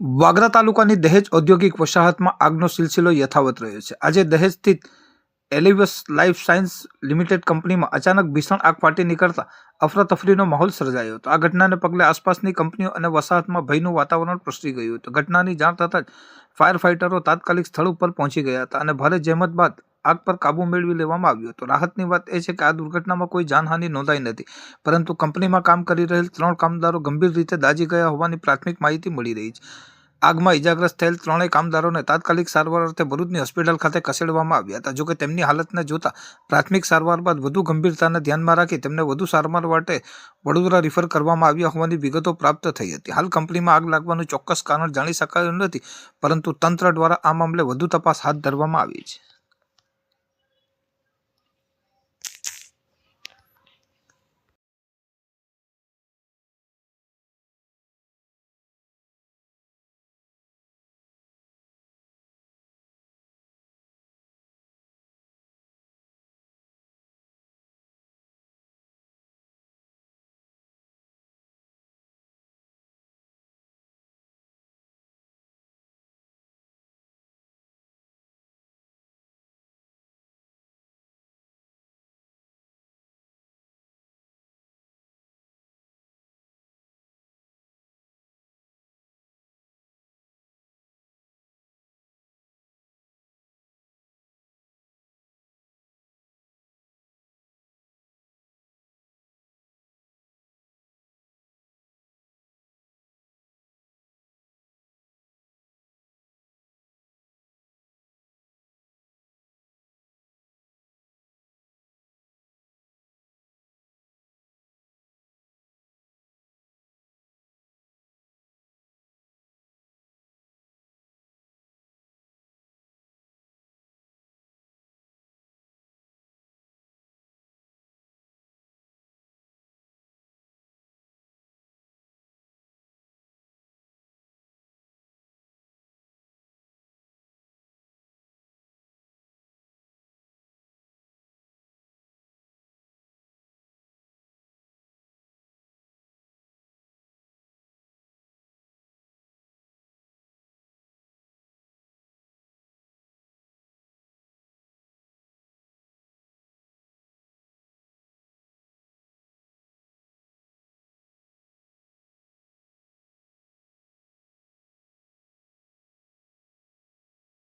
વાગરા તાલુકાની દહેજ ઔદ્યોગિક વસાહતમાં આગનો સિલસિલો યથાવત રહ્યો છે. આજે દહેજ સ્થિત એલિવસ લાઇફ સાયન્સ લિમિટેડ કંપનીમાં અચાનક ભીષણ આગ ફાટી નીકળતા અફરાતફરીનો માહોલ સર્જાયો હતો. આ ઘટનાને પગલે આસપાસની કંપનીઓ અને વસાહતમાં ભયનું વાતાવરણ પ્રસરી ગયું હતું. ઘટનાની જાણ થતાં જ ફાયર ફાઇટરો તાત્કાલિક સ્થળ ઉપર પહોંચી ગયા હતા અને ભારે જહેમત બાદ આગ પર કાબુ મેળવી લેવામાં આવ્યો હતો. રાહતની વાત એ છે કે આ દુર્ઘટનામાં કોઈ જાનહાનિ નોંધાઈ નથી, પરંતુ કંપનીમાં કામ કરી રહેલ ત્રણ કામદારો ગંભીર રીતે દાઝી ગયા હોવાની પ્રાથમિક માહિતી મળી રહી છે. આગમાં ઇજાગ્રસ્ત થયેલ ત્રણેય કામદારોને તાત્કાલિક સારવાર અર્થે ભરૂચની હોસ્પિટલ ખાતે ખસેડવામાં આવ્યા હતા. જોકે તેમની હાલતને જોતા પ્રાથમિક સારવાર બાદ વધુ ગંભીરતાને ધ્યાનમાં રાખી તેમને વધુ સારવાર માટે વડોદરા રિફર કરવામાં આવ્યા હોવાની વિગતો પ્રાપ્ત થઈ હતી. હાલ કંપનીમાં આગ લાગવાનું ચોક્કસ કારણ જાણી શકાયું નથી, પરંતુ તંત્ર દ્વારા આ મામલે વધુ તપાસ હાથ ધરવામાં આવી છે.